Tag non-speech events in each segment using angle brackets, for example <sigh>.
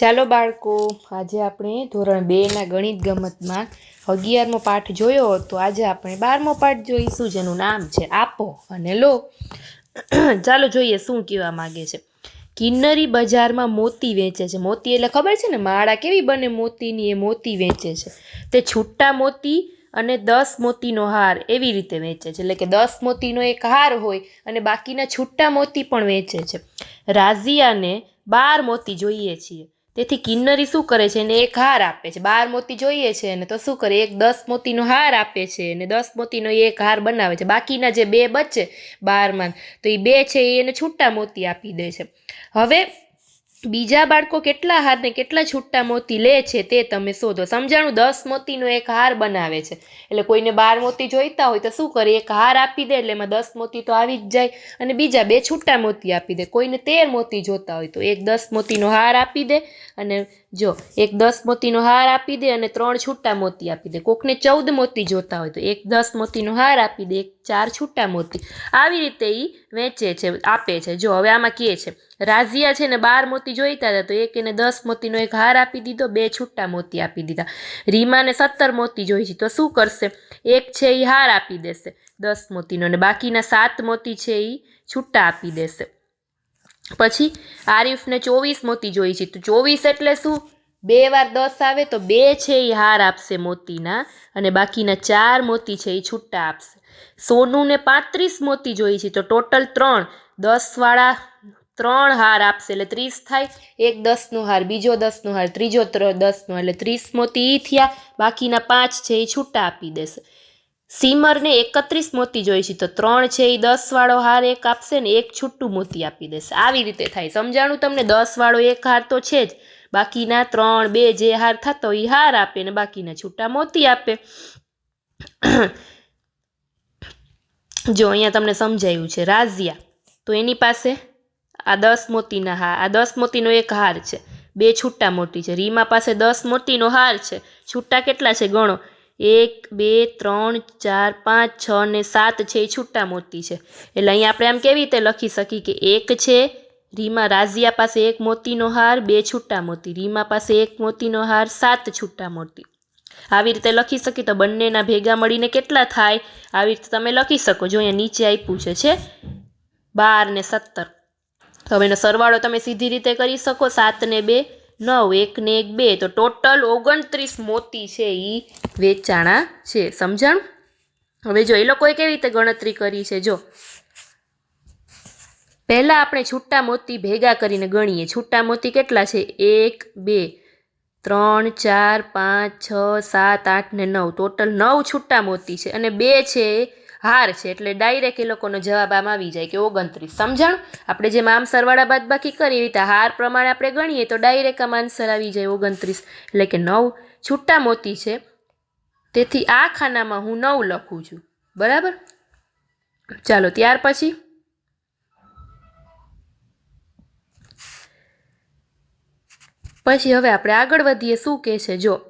ચાલો બાળકો, આજે આપણે ધોરણ બેના ગણિત ગમતમાં અગિયારમો પાઠ જોયો તો આજે આપણે બારમો પાઠ જોઈશું, જેનું નામ છે આપો અને લો. ચાલો જોઈએ શું કહેવા માગે છે. કિન્નરી બજારમાં મોતી વેચે છે. મોતી એટલે ખબર છે ને? માળા કેવી બને મોતીની? એ મોતી વેચે છે. તે છૂટા મોતી અને દસ મોતીનો હાર એવી રીતે વેચે છે. એટલે કે દસ મોતીનો એક હાર હોય અને બાકીના છૂટા મોતી પણ વેચે છે. રાઝિયાને બાર મોતી જોઈએ છીએ. તેથી કિન્નરી શું કરે છે? એને એક હાર આપે છે. બાર મોતી જોઈએ છે અને તો શું કરે? એક દસ મોતીનો હાર આપે છે અને દસ મોતીનો એક હાર બનાવે છે. બાકીના જે બે બચે બારમાં, તો એ બે છે એને છૂટા મોતી આપી દે છે. હવે બીજા બાળકો કેટલા હારને કેટલા છૂટા મોતી લે છે તે તમે શોધો. સમજાણું? દસ મોતીનો એક હાર બનાવે છે. એટલે કોઈને બાર મોતી જોઈતા હોય તો શું કરે? એક હાર આપી દે એટલે એમાં દસ મોતી તો આવી જ જાય અને બીજા બે છૂટા મોતી આપી દે. કોઈને તેર મોતી જોતા હોય તો એક દસ મોતીનો હાર આપી દે અને જો, એક દસ મોતીનો હાર આપી દે અને ત્રણ છૂટા મોતી આપી દે. કોકને ચૌદ મોતી જોતા હોય તો એક દસ મોતીનો હાર આપી દે, એક ચાર છૂટા મોતી. આવી રીતે એ વેચે છે, આપે છે. જો, હવે આમાં કહે છે, રાઝિયા છે ને બાર મોતી જોઈતા હતા તો એક એને દસ મોતીનો એક હાર આપી દીધો, બે છૂટા મોતી આપી દીધા. રીમાને સત્તર મોતી જોઈ છે, તો શું કરશે? એક છે એ હાર આપી દેશે દસ મોતીનો અને બાકીના સાત મોતી છે એ છૂટા આપી દેશે. પછી આરીફને ચોવીસ મોતી જોઈ છે. તો ચોવીસ એટલે શું? બે વાર દસ આવે તો બે છે એ હાર આપશે મોતીના અને બાકીના ચાર મોતી છે એ છૂટા આપશે. સોનુને પાંત્રીસ મોતી જોઈ છે. તો ટોટલ ત્રણ. દસવાળા ત્રણ હાર આપશે એટલે ત્રીસ થાય. એક દસનો હાર, બીજો દસનો હાર, ત્રીજો દસનો, એટલે ત્રીસ મોતી એ થયા. બાકીના પાંચ છે એ છૂટા આપી દેશે. સીમરને એકત્રીસ મોતી જોઈ છે. તો ત્રણ છે એ દસવાળો હાર એક આપશે ને એક છૂટું મોતી આપી દેશે. આવી રીતે થાય. સમજાણું તમને? દસવાળો એક હાર તો છે જ. બાકીના ત્રણ, બે જે હાર થતો એ હાર આપે ને બાકીના છૂટા મોતી આપે. જો અહીંયા તમને સમજાયું છે. રાઝિયા. તો એની પાસે આ દસ મોતીના હાર, આ દસ મોતીનો એક હાર છે. બે છૂટા મોતી છે. રીમા પાસે દસ મોતીનો હાર છે. છૂટા કેટલા છે? ગણો. એક, બે, ત્રણ, ચાર, પાંચ, છ ને સાત છે, એ છૂટા મોતી છે. એટલે અહીંયા આપણે આમ કેવી રીતે લખી શકીએ કે એક છે, રીમા રાઝિયા પાસે એક મોતીનો હાર, બે છૂટા મોતી, રીમા પાસે એક મોતીનો હાર, સાત છૂટા મોતી. આવી રીતે લખી શકીએ તો બંનેના ભેગા મળીને કેટલા થાય? આવી રીતે તમે લખી શકો. જો અહીંયા નીચે આપ્યું છે છે, બાર ને સત્તર. તો હવે એનો સરવાળો તમે સીધી રીતે કરી શકો, સાત ને બે નવ, એક ને એક બે. તો ટોટલ ઓગણત્રીસ મોતી છે એ વેચાણા છે. સમજણ? હવે જો, એ લોકોએ કેવી રીતે ગણતરી કરી છે? જો, પહેલાં આપણે છૂટા મોતી ભેગા કરીને ગણીએ. છૂટા મોતી કેટલા છે? એક, બે, ત્રણ, ચાર, પાંચ, છ, સાત, આઠ ને નવ. ટોટલ નવ છૂટા મોતી છે. અને બે છે હાર છે એટલે ડાયરેક્ટ એ લોકોનો જવાબ આમ આવી જાય કે ઓગણત્રીસ. સમજણ? આપણે જેમ આમ સરવાળા બાદ બાકી કરીએ રીતે હાર પ્રમાણે આપણે ગણીએ તો ડાયરેક્ટ આમ આન્સર આવી જાય ઓગણત્રીસ. એટલે કે નવ છૂટા મોતી છે. તેથી આ ખાનામાં હું નવ લખું છું. બરાબર? ચાલો, ત્યાર પછી? પછી હવે આપણે આગળ વધીએ શું કહે છે. જો,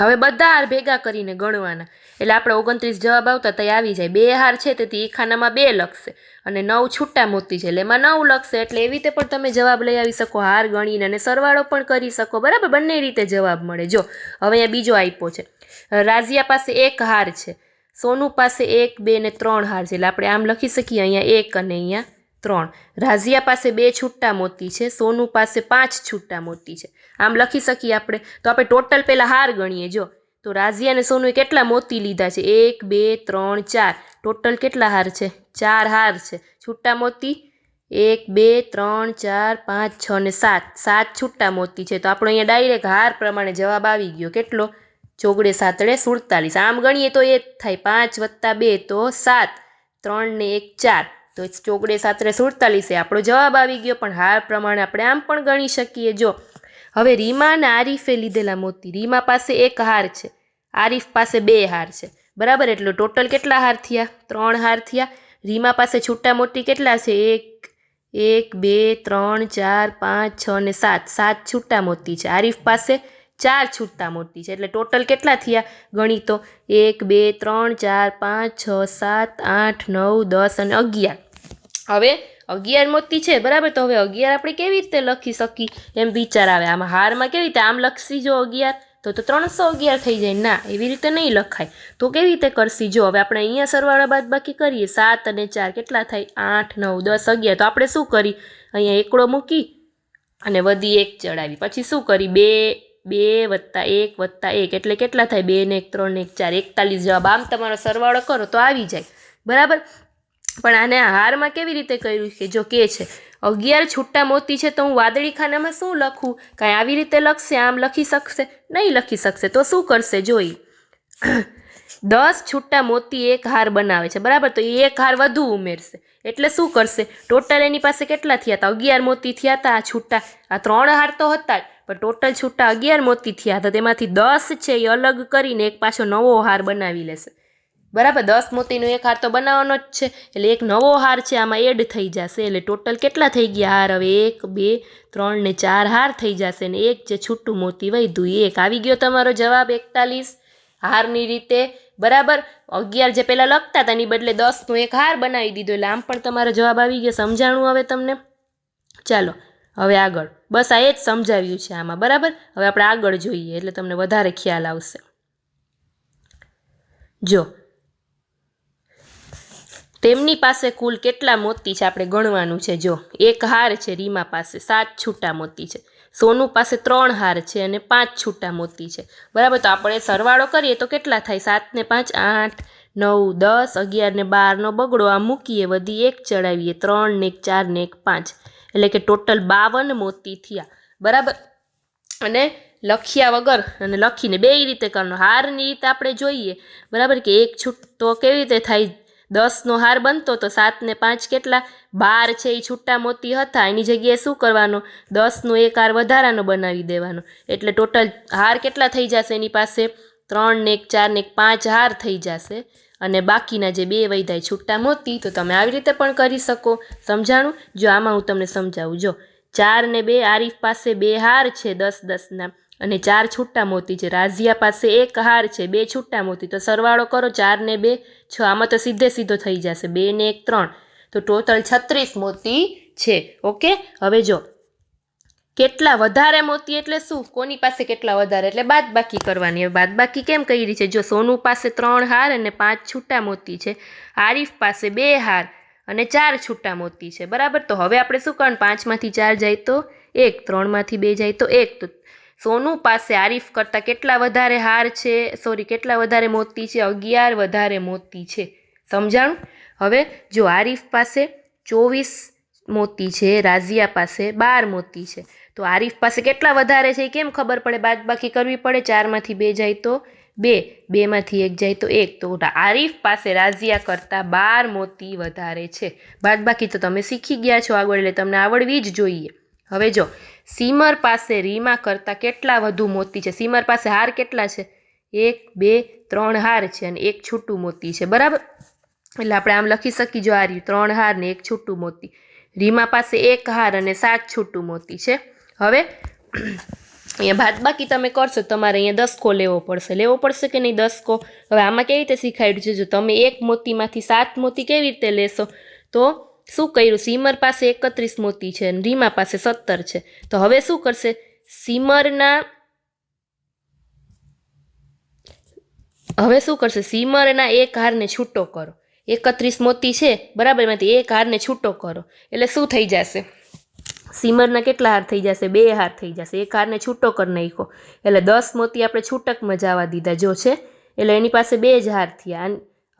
હવે બધા હાર ભેગા કરીને ગણવાના. એટલે આપણે ઓગણત્રીસ જવાબ આવતા તો આવી જાય. બે હાર છે તેથી એ ખાનામાં બે લખશે અને નવ છૂટા મોતી છે. એટલે એમાં નવ લખશે એટલે એવી રીતે પણ તમે જવાબ લઈ આવી શકો, હાર ગણીને અને સરવાળો પણ કરી શકો. બરાબર? બંને રીતે જવાબ મળે. જો, હવે અહીંયા બીજો આપ્યો છે. રાઝિયા પાસે એક હાર છે. સોનુ પાસે એક, બે ને ત્રણ હાર છે. એટલે આપણે આમ લખી શકીએ, અહીંયા એક અને અહીંયા ત્રણ. રાઝિયા પાસે બે છૂટા મોતી છે. સોનુ પાસે પાંચ છૂટા મોતી છે. આમ લખી શકીએ આપણે? તો આપણે ટોટલ પહેલાં હાર ગણીએ. જો તો રાઝિયા અને કેટલા મોતી લીધા છે? એક, બે, ત્રણ, ચાર. ટોટલ કેટલા હાર છે? ચાર હાર છે. છૂટા મોતી? એક, બે, ત્રણ, ચાર, પાંચ, છ ને સાત. સાત છૂટા મોતી છે. તો આપણો અહીંયા ડાયરેક્ટ હાર પ્રમાણે જવાબ આવી ગયો. કેટલો? ચોગડે સાતડે સુડતાલીસ. આમ ગણીએ તો એ જ થાય. પાંચ વત્તા બે તો સાત. ત્રણ ને એક ચાર. તો ચોગડે સાતરે સુડતાલીસ. આપણો જવાબ આવી ગયો, પણ હાર પ્રમાણે આપણે આમ પણ ગણી શકીએ. જો, હવે રીમા અને આરીફે લીધેલા મોતી. રીમા પાસે એક હાર છે. આરીફ પાસે બે હાર છે. બરાબર? એટલે ટોટલ કેટલા હાર થયા? ત્રણ હાર થયા. રીમા પાસે છૂટા મોતી કેટલા છે? એક એક, બે, ત્રણ, ચાર, પાંચ, છ ને સાત. સાત છૂટા મોતી છે. આરીફ પાસે ચાર છૂટા મોતી છે. એટલે ટોટલ કેટલા થયા? ગણી તો એક, બે, ત્રણ, ચાર, પાંચ, છ, સાત, આઠ, નવ, દસ અને અગિયાર. હવે અગિયાર મોતી છે. બરાબર? તો હવે અગિયાર આપણે કેવી રીતે લખી શકીએ? એમ વિચાર આવે. આમાં હારમાં કેવી રીતે? આમ લખશી જો અગિયાર. તો તો ત્રણસો અગિયાર થઈ જાય. ના, એવી રીતે નહીં લખાય. તો કેવી રીતે કરશી? જો, હવે આપણે અહીંયા સરવાળા બાદ બાકી કરીએ. સાત અને ચાર કેટલા થાય? આઠ, નવ, દસ, અગિયાર. તો આપણે શું કરી? અહીંયા એકડો મૂકી અને વધી એક ચડાવી. પછી શું કરી? બે બે વત્તા એક વત્તા એક. એટલે કેટલા થાય? બે ને એક, ત્રણ ને એક, ચાર. એકતાલીસ જવાબ. આમ તમારો સરવાળો કરો તો આવી જાય. બરાબર? પણ આને હારમાં કેવી રીતે કર્યું કે જો કે છે. અગિયાર છૂટા મોતી છે તો હું વાદળી ખાનામાં શું લખું? કાંઈ આવી રીતે લખશે? આમ લખી શકશે? નહીં લખી શકશે. તો શું કરશે? જોઈ. <clears throat> દસ છૂટા મોતી એક હાર બનાવે છે. બરાબર? તો એ એક હાર વધુ ઉમેરશે. એટલે શું કરશે? ટોટલ એની પાસે કેટલા થયા હતા? અગિયાર મોતી થયા હતા આ છૂટા. આ ત્રણ હાર તો હતા જ. પણ ટોટલ છૂટા અગિયાર મોતી થયા હતા. તેમાંથી દસ છે એ અલગ કરીને એક પાછો નવો હાર બનાવી લેશે. બરાબર, દસ મોતીનો એક હાર તો બનાવવાનો જ છે. એટલે એક નવો હાર છે, આમાં એડ થઈ જશે. એટલે ટોટલ કેટલા થઈ ગયા હાર? હવે એક, બે, ત્રણ ને ચાર હાર થઈ જશે ને એક જે છૂટું મોતી વધ્યું, એક. આવી ગયો તમારો જવાબ એકતાલીસ હારની રીતે. બરાબર? અગિયાર જે પહેલાં લખતા હતા, એની બદલે દસનો એક હાર બનાવી દીધો. એટલે આમ પણ તમારો જવાબ આવી ગયો. સમજાણું હવે તમને? ચાલો, હવે આગળ. બસ આ એ જ સમજાવ્યું છે આમાં. બરાબર? હવે આપણે આગળ જોઈએ, એટલે તમને વધારે ખ્યાલ આવશે. જો તેમની પાસે કુલ કેટલા મોતી છે આપણે ગણવાનું છે જો, એક હાર છે રીમા પાસે, સાત છૂટા મોતી છે. સોનું પાસે ત્રણ હાર છે અને પાંચ છૂટા મોતી છે. બરાબર, તો આપણે સરવાળો કરીએ તો કેટલા થાય? સાત ને પાંચ, આઠ, નવ, દસ, અગિયાર ને બારનો બગડો, આ મૂકીએ, વધી એક ચડાવીએ, ત્રણ ને એક, ચાર ને એક, પાંચ. એટલે કે ટોટલ બાવન મોતી થયા. બરાબર? અને લખ્યા વગર અને લખીને બે રીતે કરવાનો. હારની રીતે આપણે જોઈએ. બરાબર? કે એક છૂટ તો કેવી રીતે થાય? દસનો હાર બનતો તો સાતને પાંચ કેટલા? બાર છે એ છૂટા મોતી હતા. એની જગ્યાએ શું કરવાનો? દસનો એક હાર વધારાનો બનાવી દેવાનો. એટલે ટોટલ હાર કેટલા થઈ જશે એની પાસે? ત્રણ ને એક ચાર ને એક, પાંચ હાર થઈ જશે. અને બાકીના જે બે વૈધાય છૂટા મોતી, તો તમે આવી રીતે પણ કરી શકો. સમજાણું? જો આમાં હું તમને સમજાવું. જો ચાર ને બે, આરીફ પાસે બે હાર છે, દસ દસના. અને ચાર છૂટા મોતી છે. રાઝિયા પાસે એક હાર છે, બે છૂટા મોતી. તો સરવાળો કરો, ચાર ને બે, છ. આમાં તો સીધે સીધો થઈ જશે. બે ને એક, ત્રણ. તો ટોટલ છત્રીસ મોતી છે. ઓકે? હવે જો. કેટલા વધારે મોતી એટલે શું? કોની પાસે કેટલા વધારે? એટલે બાદ બાકી કરવાની. હવે બાદ બાકી કેમ કરી છે? જો સોનું પાસે ત્રણ હાર અને પાંચ છૂટા મોતી છે. આરીફ પાસે બે હાર અને ચાર છૂટા મોતી છે. બરાબર? તો હવે આપણે શું કરવાનું? પાંચમાંથી ચાર જાય તો એક, ત્રણમાંથી બે જાય તો એક. તો સોનું પાસે આરીફ કરતાં કેટલા વધારે હાર છે? સોરી કેટલા વધારે મોતી છે? અગિયાર વધારે મોતી છે. સમજાણું? હવે જો આરીફ પાસે ચોવીસ મોતી છે, રાઝિયા પાસે બાર મોતી છે, તો આરીફ પાસે કેટલા વધારે છે એ કેમ ખબર પડે? બાદબાકી કરવી પડે, ચારમાંથી બે જાય તો બે, બેમાંથી એક જાય તો એક. તો આરીફ પાસે રાઝિયા કરતાં બાર મોતી વધારે છે. બાદ બાકી તો તમે શીખી ગયા છો આગળ, એટલે તમને આવડવી જ જોઈએ. હવે જો, સીમર પાસે રીમા કરતાં કેટલા વધુ મોતી છે? સીમર પાસે હાર કેટલા છે? એક, બે, ત્રણ હાર છે અને એક છૂટું મોતી છે, બરાબર? એટલે આપણે આમ લખી શકીએ જો આ રહ્યું, ત્રણ હાર ને એક છૂટું મોતી. રીમા પાસે એક હાર અને સાત છૂટું મોતી છે. હવે, અહીંયા ભાત બાકી તમે કરશો, તમારે અહીંયા દસકો લેવો પડશે. લેવો પડશે કે નહીં દસકો? હવે આમાં કેવી રીતે શીખાયું છે? જો તમે એક મોતીમાંથી સાત મોતી કેવી રીતે લેશો? તો શું કર્યું? સીમર પાસે એકત્રીસ મોતી છે રીમા પાસે સત્તર છે. તો હવે શું કરશે? સીમરના હવે શું કરશે? સીમરના એક હારને છૂટો કરો. એકત્રીસ મોતી છે, બરાબર? એમાંથી એક હારને છૂટો કરો. એટલે શું થઈ જશે? સીમરના કેટલા હાર થઈ જશે? બે હાર થઈ જશે. એક હારને છૂટો કરી નાખ્યો. એટલે દસ મોતી આપણે છૂટકમાં જવા દીધા જો છે. એટલે એની પાસે બે જ હાર થયા.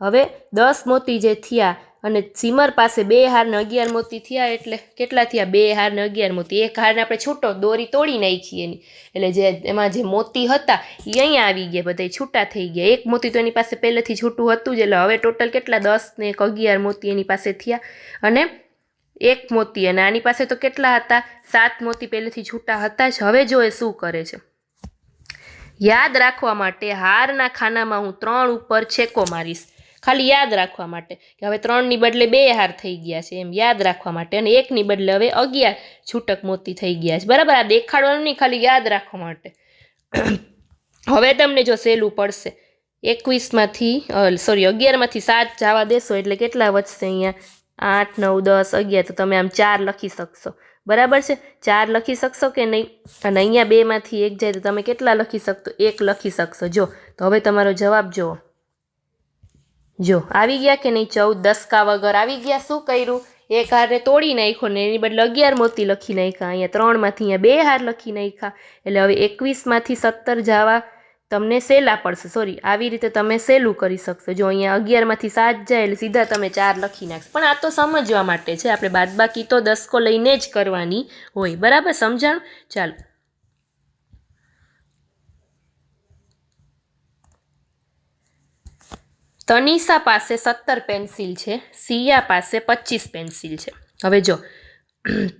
હવે દસ મોતી જે થયા અને ઝીમર પાસે બે હાર ને અગિયાર મોતી થયા એટલે કેટલા થયા? બે હાર ને અગિયાર મોતી. એક હારને આપણે છૂટો દોરી તોડી નાખી એની. એટલે જે એમાં જે મોતી હતા એ અહીંયા આવી ગયા બધા છૂટા થઈ ગયા. એક મોતી તો એની પાસે પહેલેથી છૂટું હતું જ, એટલે હવે ટોટલ કેટલા? દસ ને એક અગિયાર મોતી એની પાસે થયા. અને એક મોતી અને આની પાસે તો કેટલા હતા? સાત મોતી પહેલેથી છૂટા હતા જ. હવે જો એ શું કરે છે? યાદ રાખવા માટે હારના ખાનામાં હું ત્રણ ઉપર છેકો મારીશ. ખાલી યાદ રાખવા માટે કે હવે ત્રણની બદલે બે હાર થઈ ગયા છે એમ યાદ રાખવા માટે અને એકની બદલે હવે અગિયાર છૂટક મોતી થઈ ગયા છે. બરાબર, આ દેખાડવાનું નહીં, ખાલી યાદ રાખવા માટે. <clears throat> હવે તમને જો સહેલું પડશે. એકવીસમાંથી સોરી અગિયારમાંથી સાત જવા દેશો એટલે કેટલા વધશે અહીંયા? આઠ, નવ, દસ, અગિયાર, તો તમે આમ ચાર લખી શકશો. બરાબર છે? ચાર લખી શકશો કે નહીં? અને અહીંયા બેમાંથી એક જાય તો તમે કેટલા લખી શકશો? એક લખી શકશો. જો, તો હવે તમારો જવાબ જુઓ. જો, આવી ગયા કે નહીં ચૌદ? દસકા વગર આવી ગયા? શું કર્યું? એક હારને તોડી નાખ્યો ને એની બદલે અગિયાર મોતી લખી નાખ્યા. અહીંયા ત્રણમાંથી અહીંયા બે હાર લખી નાખ્યા. એટલે હવે એકવીસમાંથી સત્તર જવા તમને સહેલા પડશે. સોરી આવી રીતે તમે સહેલું કરી શકશો. જો અહીંયા અગિયારમાંથી સાત જાય એટલે સીધા તમે ચાર લખી નાખશો. પણ આ તો સમજવા માટે છે. આપણે બાદબાકી તો દસકો લઈને જ કરવાની હોય. બરાબર? સમજાણ? ચાલો. તનિષા પાસે સત્તર પેન્સિલ છે, સિયા પાસે પચીસ પેન્સિલ છે. હવે જો,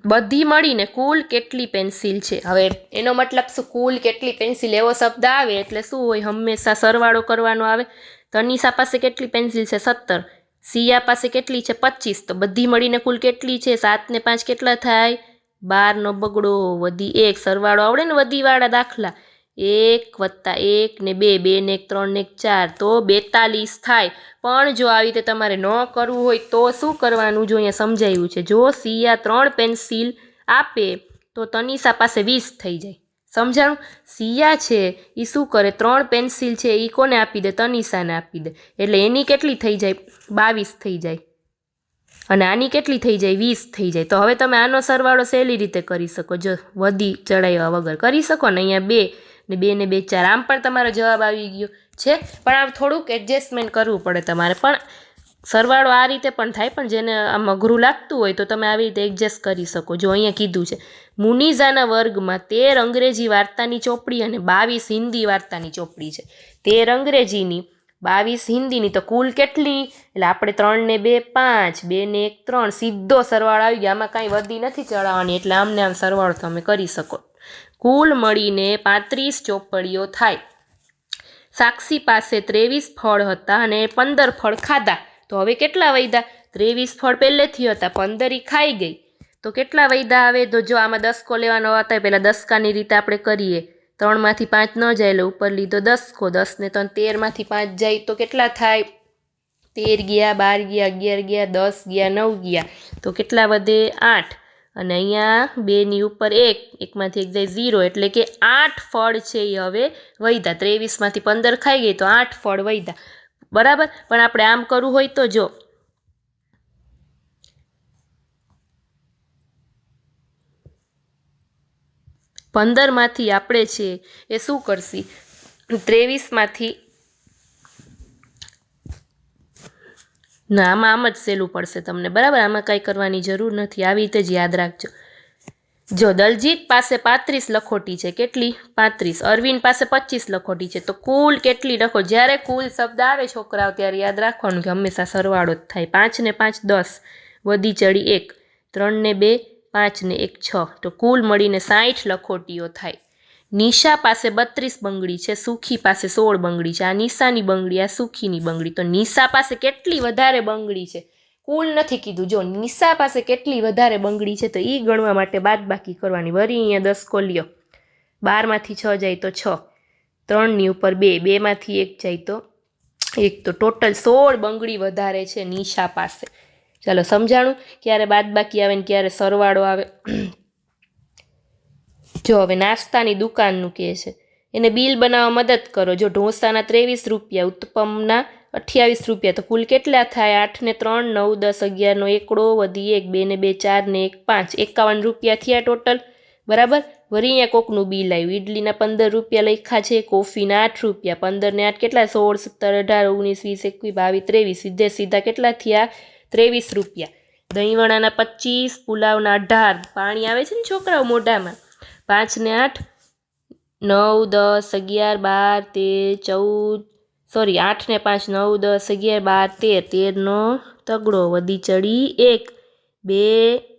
બધી મળીને કુલ કેટલી પેન્સિલ છે? હવે એનો મતલબ શું? કુલ કેટલી પેન્સિલ? એવો શબ્દ આવે એટલે શું હોય? હંમેશા સરવાળો કરવાનો આવે. તનિષા પાસે કેટલી પેન્સિલ છે? સત્તર. સિયા પાસે કેટલી છે? પચીસ તો બધી મળીને કુલ કેટલી છે? સાતને પાંચ કેટલા થાય? બારનો બગડો વધી એક. સરવાળો આવડે ને વધીવાળા દાખલા. એક વત્તા એક ને બે બે ને એક, ત્રણ ને એક, ચાર, તો બેતાલીસ થાય. પણ જો આવી રીતે તમારે ન કરવું હોય તો શું કરવાનું જો અહીંયા સમજાયું છે? જો સિયા ત્રણ પેન્સિલ આપે, તો તનિષા પાસે વીસ થઈ જાય. સમજાણું? સિયા છે એ શું કરે? ત્રણ પેન્સિલ છે એ કોને આપી દે? તનિષાને આપી દે. એટલે એની કેટલી થઈ જાય? બાવીસ થઈ જાય. અને આની કેટલી થઈ જાય? વીસ થઈ જાય. તો હવે તમે આનો સરવાળો સહેલી રીતે કરી શકો. જો વધી ચડાવ્યા વગર. કરી શકો ને? અહીંયા બે ને બે ને બે ચાર. આમ પણ તમારો જવાબ આવી ગયો છે. પણ આમ થોડુંક એડજસ્ટમેન્ટ કરવું પડે તમારે. પણ સરવાળો આ રીતે પણ થાય. પણ જેને આમ અઘરું લાગતું હોય તો તમે આવી રીતે એડજસ્ટ કરી શકો. જો અહીંયા કીધું છે, મુનિઝાના વર્ગમાં તેર અંગ્રેજી વાર્તાની ચોપડી અને બાવીસ હિન્દી વાર્તાની ચોપડી છે. તેર અંગ્રેજીની, બાવીસ હિન્દીની તો કુલ કેટલી? એટલે આપણે ત્રણ ને બે પાંચ, બે ને એક ત્રણ. સીધો સરવાળો આવી ગયો. આમાં કાંઈ વધી નથી ચડાવવાની. એટલે આમને આમ સરવાળો તમે કરી શકો. કુલ મળીને પાંત્રીસ ચોપડીઓ થાય. સાક્ષી પાસે ત્રેવીસ ફળ હતા અને પંદર ફળ ખાધા. તો હવે કેટલા વૈદા? ત્રેવીસ ફળ પહેલેથી હતા, પંદરી ખાઈ ગઈ. તો કેટલા વૈદા આવે? તો જો આમાં દસકો લેવાનો હતા પહેલાં દસકાની રીતે આપણે કરીએ. ત્રણમાંથી પાંચ ન જાય, એટલે ઉપર લીધો દસકો. દસને ત્રણ, તેરમાંથી પાંચ જાય, તો કેટલા થાય? તેર ગયા, બાર ગયા, અગિયાર ગયા, દસ ગયા, નવ ગયા. તો કેટલા વધે? આઠ. અને અહીંયા બેની ઉપર એક, એકમાંથી એક જાય ઝીરો એટલે કે આઠ ફળ છે એ હવે વૈધા ત્રેવીસમાંથી પંદર ખાઈ ગઈ તો આઠ ફળ વૈધા બરાબર? પણ આપણે આમ કરવું હોય તો જો. પંદરમાંથી આપણે છે એ શું કરશી? ત્રેવીસમાંથી ના, આમાં આમ જ સહેલું પડશે તમને, બરાબર? આમાં કાંઈ કરવાની જરૂર નથી, આવી રીતે જ યાદ રાખજો. જો દલજીત પાસે પાંત્રીસ લખોટી છે, કેટલી? પાંત્રીસ. અરવિંદ પાસે પચીસ લખોટી છે, તો કુલ કેટલી લખો? જ્યારે કુલ શબ્દ આવે છોકરાઓ, ત્યારે યાદ રાખવાનું કે હંમેશા સરવાળો જ થાય. પાંચ ને પાંચ, દસ. વધી ચડી એક. ત્રણ ને બે, પાંચ ને એક, છ. તો કુલ મળીને સાઠ લખોટીઓ થાય. નિશા પાસે બત્રીસ બંગડી છે, સુખી પાસે સોળ બંગડી છે, આ નિશાની બંગડી, આ સુખીની બંગડી. તો નિશા પાસે કેટલી વધારે બંગડી છે? કુલ નથી કીધું. જો નિશા પાસે કેટલી વધારે બંગડી છે, તો એ ગણવા માટે બાદ બાકી કરવાની. વરી અહીંયા દસ કો લ્યો બારમાંથી છ જાય તો છ. ત્રણની ઉપર બે. બેમાંથી એક જાય તો એક. તો ટોટલ સોળ બંગડી વધારે છે નિશા પાસે. ચાલો સમજાણું? ક્યારે બાદ બાકી આવે ને ક્યારે સરવાળો આવે? જો હવે નાસ્તાની દુકાનનું કહે છે, એને બિલ બનાવવા મદદ કરો. જો ઢોસાના ત્રેવીસ રૂપિયા ઉત્પમના અઠ્યાવીસ રૂપિયા, તો કુલ કેટલા થાય? આઠને ત્રણ, નવ, દસ, અગિયારનો એકડો, વધી એક બે ને બે ચાર ને એક, પાંચ. એકાવન રૂપિયા થયા ટોટલ. બરાબર? વળી અહીંયા કોકનું બિલ આવ્યું. ઇડલીના પંદર રૂપિયા લખ્યા છે, કોફીના આઠ રૂપિયા પંદર ને આઠ કેટલા? સોળ, સત્તર, અઢાર, ઓગણીસ, વીસ, એકવીસ, બાવીસ, ત્રેવીસ, સીધે સીધા કેટલા થયા? ત્રેવીસ રૂપિયા. દહીંવડાના પચીસ, પુલાવના અઢાર. પાણી આવે છે ને છોકરાઓ મોઢામાં? પાંચ ને આઠ, નવ, દસ, અગિયાર, બાર, તેર, ચૌદ, સોરી, આઠ ને પાંચ, નવ, દસ, અગિયાર, બાર, તેર તેરનો તગડો વધી ચડી એક, બે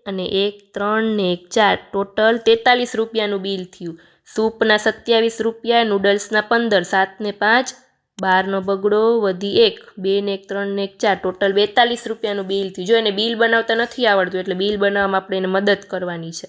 અને એક, ત્રણ ને એક, ચાર. ટોટલ તેતાલીસ રૂપિયાનું બિલ થયું. સૂપના સત્યાવીસ રૂપિયા, નૂડલ્સના પંદર, સાત ને પાંચ, બારનો બગડો વધી એક, બે ને એક, ત્રણ ને એક, ચાર. ટોટલ બેતાલીસ રૂપિયાનું બિલ થયું. જો એને બિલ બનાવતા નથી આવડતું, એટલે બિલ બનાવવામાં આપણે એને મદદ કરવાની છે.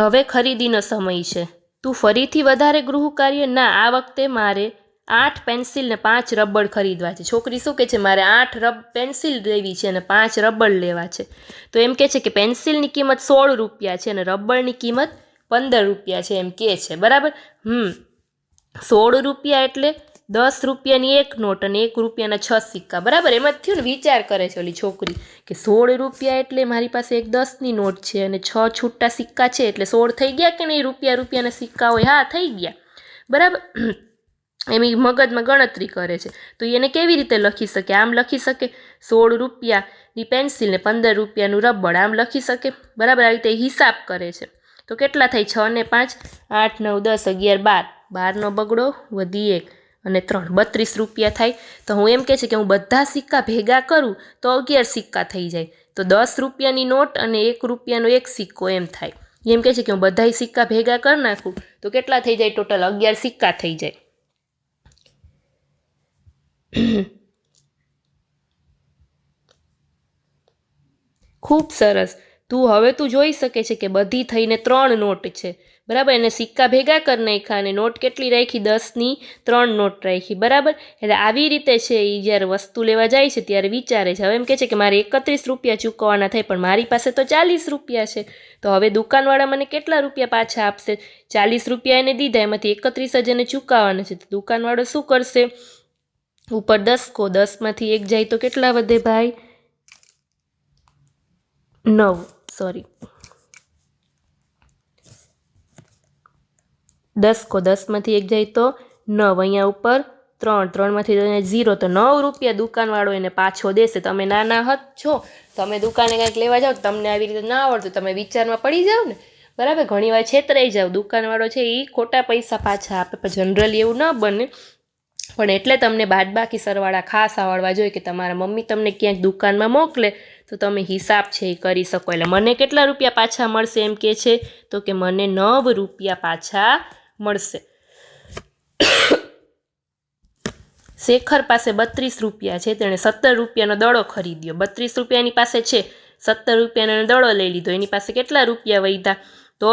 હવે ખરીદીનો સમય છે. તું ફરીથી વધારે ગૃહ કાર્ય ના, આ વખતે મારે આઠ પેન્સિલ ને પાંચ રબર ખરીદવા છે. છોકરી શું કહે છે, મારે આઠ રબ, પેન્સિલ લેવી છે અને પાંચ રબર લેવા છે. તો એમ કહે છે કે પેન્સિલની કિંમત સોળ રૂપિયા છે અને રબરની કિંમત પંદર રૂપિયા છે એમ કહે છે. બરાબર? હમ. સોળ રૂપિયા એટલે દસ રૂપિયાની એક નોટ અને એક રૂપિયાના છ સિક્કા. બરાબર? એમાં થયું ને, વિચાર કરે છે ઓલી છોકરી કે સોળ રૂપિયા એટલે મારી પાસે એક દસની નોટ છે અને છ છૂટા સિક્કા છે એટલે સોળ થઈ ગયા કે નહીં? રૂપિયા, રૂપિયાના સિક્કા હોય. હા, થઈ ગયા. બરાબર? <clears throat> એમ મગજમાં ગણતરી કરે છે. તો એને કેવી રીતે લખી શકે? આમ લખી શકે સોળ રૂપિયાની પેન્સિલ ને પંદર રૂપિયાનું રબડ આમ લખી શકે? બરાબર? આવી રીતે હિસાબ કરે છે. તો કેટલા થાય? છ ને પાંચ, આઠ, નવ, દસ, અગિયાર, બાર. બારનો બગડો વધી એક. અને ત્રણ, બત્રીસ રૂપિયા થાય. તો હું એમ કહે છે કે હું બધા સિક્કા ભેગા કરું તો અગિયાર સિક્કા થઈ જાય. તો દસ રૂપિયાની નોટ અને એક રૂપિયાનો એક સિક્કો એમ થાય. એમ કહે છે કે હું બધાય સિક્કા ભેગા કરી નાખું તો કેટલા થઈ જાય ટોટલ? અગિયાર સિક્કા થઈ જાય. ખૂબ સરસ. તું હવે તું જોઈ શકે છે કે બધી થઈને ત્રણ નોટ છે. બરાબર? એને સિક્કા ભેગા કરી નાખ્યા અને નોટ કેટલી રાખી? દસની ત્રણ નોટ રાખી. બરાબર? એટલે આવી રીતે છે એ જ્યારે વસ્તુ લેવા જાય છે ત્યારે વિચારે છે. હવે એમ કહે છે કે મારે એકત્રીસ રૂપિયા ચૂકવવાના થાય, પણ મારી પાસે તો ચાલીસ રૂપિયા છે. તો હવે દુકાનવાળા મને કેટલા રૂપિયા પાછા આપશે? ચાલીસ રૂપિયા એને દીધા, એમાંથી એકત્રીસ જ એને ચૂકવવાના છે. તો દુકાનવાળો શું કરશે? ઉપર દસ કો દસમાંથી એક જાય તો કેટલા વધે ભાઈ? નવ. સોરી. દસ કો દસમાંથી એક જાય તો નવ અહીંયા ઉપર, ત્રણ, ત્રણમાંથી ઝીરો તો નવ રૂપિયા દુકાનવાળો એને પાછો દેશે. તમે નાના હત છો, તમે દુકાને કંઈક લેવા જાઓ તમને આવી રીતે ના આવડતું, તમે વિચારમાં પડી જાઓ ને. બરાબર? ઘણી વાર છેતરાઈ જાઓ દુકાનવાળો છે એ ખોટા પૈસા પાછા આપે. પણ જનરલી એવું ન બને. પણ એટલે તમને બાદબાકી સરવાળા ખાસ આવડવા જોઈએ કે તમારા મમ્મી તમને ક્યાંક દુકાનમાં મોકલે, તો તમે હિસાબ છે એ કરી શકો. એટલે મને કેટલા રૂપિયા પાછા મળશે એમ કે છે? તો કે મને નવ રૂપિયા પાછા મળશે. શેખર પાસે બત્રીસ રૂપિયા છે. તેણે સત્તર રૂપિયાનો દડો ખરીદ્યો. બત્રીસ રૂપિયાની પાસે છે. સત્તર રૂપિયાનો દડો લઈ લીધો. એની પાસે કેટલા રૂપિયા વધ્યા તો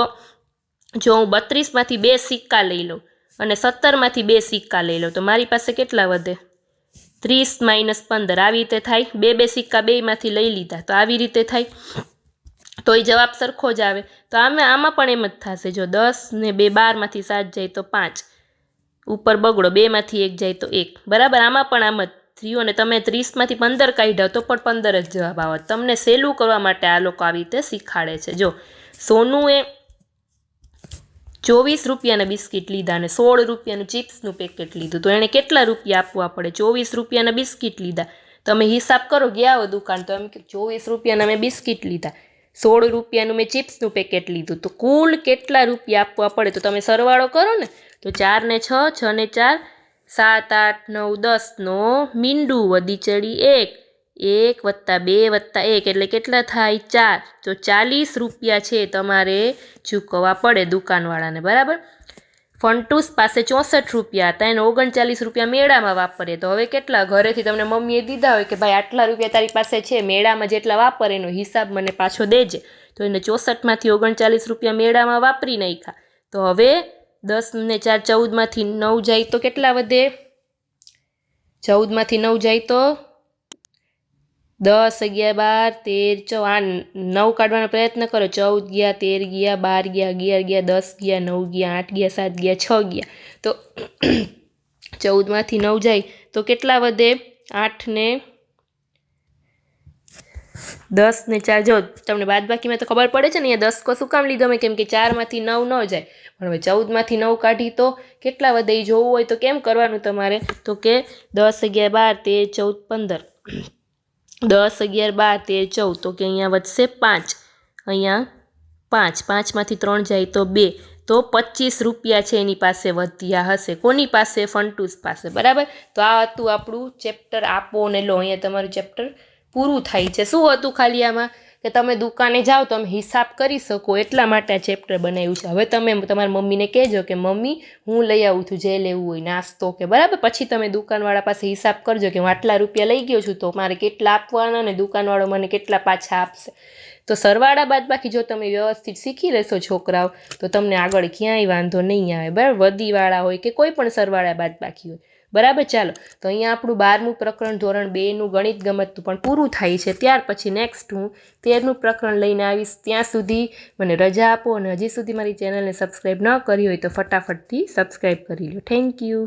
જો હું બત્રીસમાંથી બે સિક્કા લઈ લઉં અને સત્તરમાંથી બે સિક્કા લઈ લઉં, તો મારી પાસે કેટલા વધે? ત્રીસ માઇનસ પંદર. આવી રીતે થાય. બે બે સિક્કા બેમાંથી લઈ લીધા. તો આવી રીતે થાય. તો એ જવાબ સરખો જ આવે. તો આમે આમાં પણ એમ જ થશે. જો દસ ને બે બારમાંથી સાત જાય તો પાંચ. ઉપર બગડો, બેમાંથી એક જાય તો એક. બરાબર? આમાં પણ આમ જ થયું અને તમે ત્રીસમાંથી પંદર કાઢ્યા તો પણ પંદર જ જવાબ આવે તમને સહેલું કરવા માટે આ લોકો આવી રીતે શીખાડે છે. જો સોનુએ ચોવીસ રૂપિયાના બિસ્કિટ લીધા અને સોળ રૂપિયાનું ચિપ્સનું પેકેટ લીધું. તો એણે કેટલા રૂપિયા આપવા પડે? ચોવીસ રૂપિયાના બિસ્કિટ લીધા. તમે હિસાબ કરો, ગયા હો દુકાન તો એમ કે ચોવીસ રૂપિયાના મેં બિસ્કિટ લીધા. સોળ રૂપિયાનું મેં ચિપ્સનું પેકેટ લીધું. તો કુલ કેટલા રૂપિયા આપવા પડે? તો તમે સરવાળો કરો ને, તો ચાર ને છ છ ને ચાર, સાત, આઠ, નવ દસનો મીંડું, વધી ચડી એક એક વત્તા બે વત્તા એક, એટલે કેટલા થાય? ચાર. તો ચાલીસ રૂપિયા છે તમારે ચૂકવવા પડે દુકાનવાળાને, બરાબર? ફંટૂસ પાસે ચોસઠ રૂપિયા હતા. એને ઓગણચાલીસ રૂપિયા મેળામાં વાપરીએ. તો હવે કેટલા ઘરેથી તમને મમ્મીએ દીધા હોય કે ભાઈ આટલા રૂપિયા તારી પાસે છે, મેળામાં જેટલા વાપરે એનો હિસાબ મને પાછો દેજે. તો એને ચોસઠમાંથી ઓગણચાલીસ રૂપિયા મેળામાં વાપરી નાખ્યા. તો હવે દસ ને ચાર ચૌદમાંથી નવ જાય તો કેટલા વધે? ચૌદમાંથી નવ જાય તો દસ અગિયાર બાર તેર ચૌ આ નવ કાઢવાનો પ્રયત્ન કરો. ચૌદ ગયા, તેર ગયા, બાર ગયા, અગિયાર ગયા, દસ ગયા, નવ ગયા, આઠ ગયા, સાત ગયા, છ ગયા. તો <clears throat> ચૌદમાંથી નવ જાય તો કેટલા વધે? આઠ ને દસ ને ચાર. જો તમને બાદબાકીમાં તો ખબર પડે છે ને, અહીંયા દસ કો શું કામ લીધો મેં, કેમ કે ચારમાંથી નવ ન જાય. પણ હવે ચૌદમાંથી નવ કાઢી તો કેટલા વધે એ જોવું હોય તો કેમ કરવાનું તમારે? તો કે દસ અગિયાર બાર, તેર ચૌદ પંદર. દસ, અગિયાર, બાર, તેર, ચૌદ. તો કે અહીંયા વધશે પાંચ. અહીંયા પાંચ. પાંચમાંથી ત્રણ જાય તો બે. તો પચીસ રૂપિયા છે એની પાસે વધ્યા હશે. કોની પાસે? ફંટૂસ પાસે. બરાબર? તો આ હતું આપણું ચેપ્ટર. આપો ને લો. અહીંયા તમારું ચેપ્ટર પૂરું થાય છે. શું હતું ખાલી આમાં? કે તમે દુકાને જાઓ તમે હિસાબ કરી શકો એટલા માટે આ ચેપ્ટર બનાવ્યું છે. હવે તમે તમારા મમ્મીને કહેજો કે, મમ્મી, હું લઈ આવું છું, જે લેવું હોય, નાસ્તો કે, બરાબર? પછી તમે દુકાનવાળા પાસે હિસાબ કરજો કે, હું આટલા રૂપિયા લઈ ગયો છું, તો મારે કેટલા આપવાના અને દુકાનવાળો મને કેટલા પાછા આપશે? તો સરવાળા બાદ બાકી જો તમે વ્યવસ્થિત શીખી લેશો છોકરાઓ, તો તમને આગળ ક્યાંય વાંધો નહીં આવે. બરાબર? વધીવાળા હોય કે કોઈ પણ સરવાળા બાદ બાકી હોય. બરાબર? ચાલો. તો અહીંયા આપણું બારમું પ્રકરણ ધોરણ બેનું ગણિત ગમતનું પણ પૂરું થાય છે. ત્યાર પછી નેક્સ્ટ હું તેરનું પ્રકરણ લઈને આવીશ. ત્યાં સુધી મને રજા આપો અને હજી સુધી મારી ચેનલને સબસ્ક્રાઈબ ન કરી હોય તો ફટાફટથી સબસ્ક્રાઈબ કરી લો. Thank you